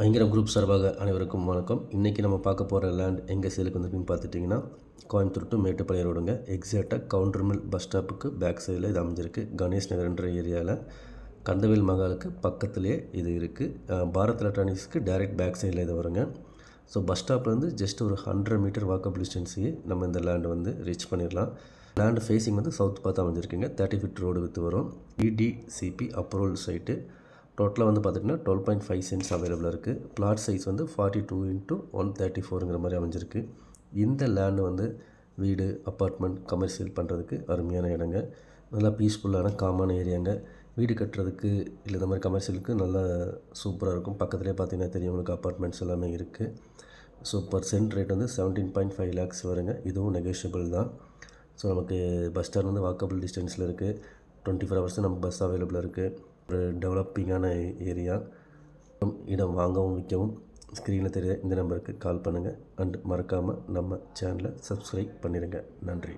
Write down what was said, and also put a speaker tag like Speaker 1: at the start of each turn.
Speaker 1: ஐங்கரம் group சார்பாக அனைவருக்கும் வணக்கம். இன்றைக்கி நம்ம பார்க்க போகிற லேண்ட் எங்கே சேலுக்கு வந்துருக்குன்னு பார்த்துட்டிங்கன்னா கோயம்புத்தூர் டு மேட்டுப்பாளையம் ரோடுங்க எக்ஸாக்டாக கவுண்டர் மில் பஸ் ஸ்டாப்புக்கு பேக் சைடில் இது அமைஞ்சிருக்கு. கணேஷ் நகர்ன்ற ஏரியாவில் கந்தவேல் மகாலுக்கு பக்கத்துலேயே இது இருக்குது பாரத் எலக்ட்ரானிக்ஸ்க்கு டைரெக்ட் பேக் சைடில் இது வருங்க. ஸோ பஸ் ஸ்டாப்லேருந்து ஜஸ்ட் ஒரு ஹண்ட்ரட் மீட்டர் வாக்கப் டிஸ்டன்ஸையே நம்ம இந்த லேண்டை வந்து ரீச் பண்ணிடலாம் லேண்டு ஃபேஸிங் வந்து சவுத் பார்த்து அமைஞ்சிருக்குங்க. தேர்ட்டி ஃபிட் ரோடு வித்து வரும். இடிசிபி அப்ரூவல் சைட்டு டோட்டலாக வந்து பார்த்திங்கன்னா டுவெல் பாயிண்ட் ஃபைவ் சென்ட்ஸ் அவைலபிளாக இருக்குது பிளாட் சைஸ் வந்து forty two into one thirty ஃபோருங்கிற மாதிரி அமைஞ்சிருக்கு. இந்த லேண்டு வந்து வீடு அப்பார்ட்மெண்ட் கமர்ஷியல் பண்ணுறதுக்கு அருமையான இடங்க. நல்லா பீஸ்ஃபுல்லான காமான ஏரியாங்க வீடு கட்டுறதுக்கு இல்லை இந்த மாதிரி கமர்ஷியலுக்கு நல்லா சூப்பராக இருக்கும். பக்கத்துலேயே பார்த்தீங்கன்னா தெரியும் உங்களுக்கு அப்பார்ட்மெண்ட்ஸ் எல்லாமே இருக்குது ஸோ பர் சென்ட் ரேட் வந்து செவன்டீன் பாயிண்ட் ஃபைவ் லேக்ஸ் வருங்க. இதுவும் நெகோஷியபிள் தான். ஸோ நமக்கு பஸ் ஸ்டாண்ட் வந்து வாக்கபிள் டிஸ்டன்ஸில் இருக்குது டுவெண்ட்டி ஃபோர் ஹவர்ஸ் நமக்கு பஸ் அவைலபிளாக இருக்குது டெவலப்பிங்கான ஏரியா இடம் வாங்கவும் விற்கவும் ஸ்க்ரீனில் தெரிய இந்த நம்பருக்கு கால் பண்ணுங்கள் அண்ட் மறக்காமல் நம்ம சேனலை சப்ஸ்கிரைப் பண்ணிடுங்க நன்றி.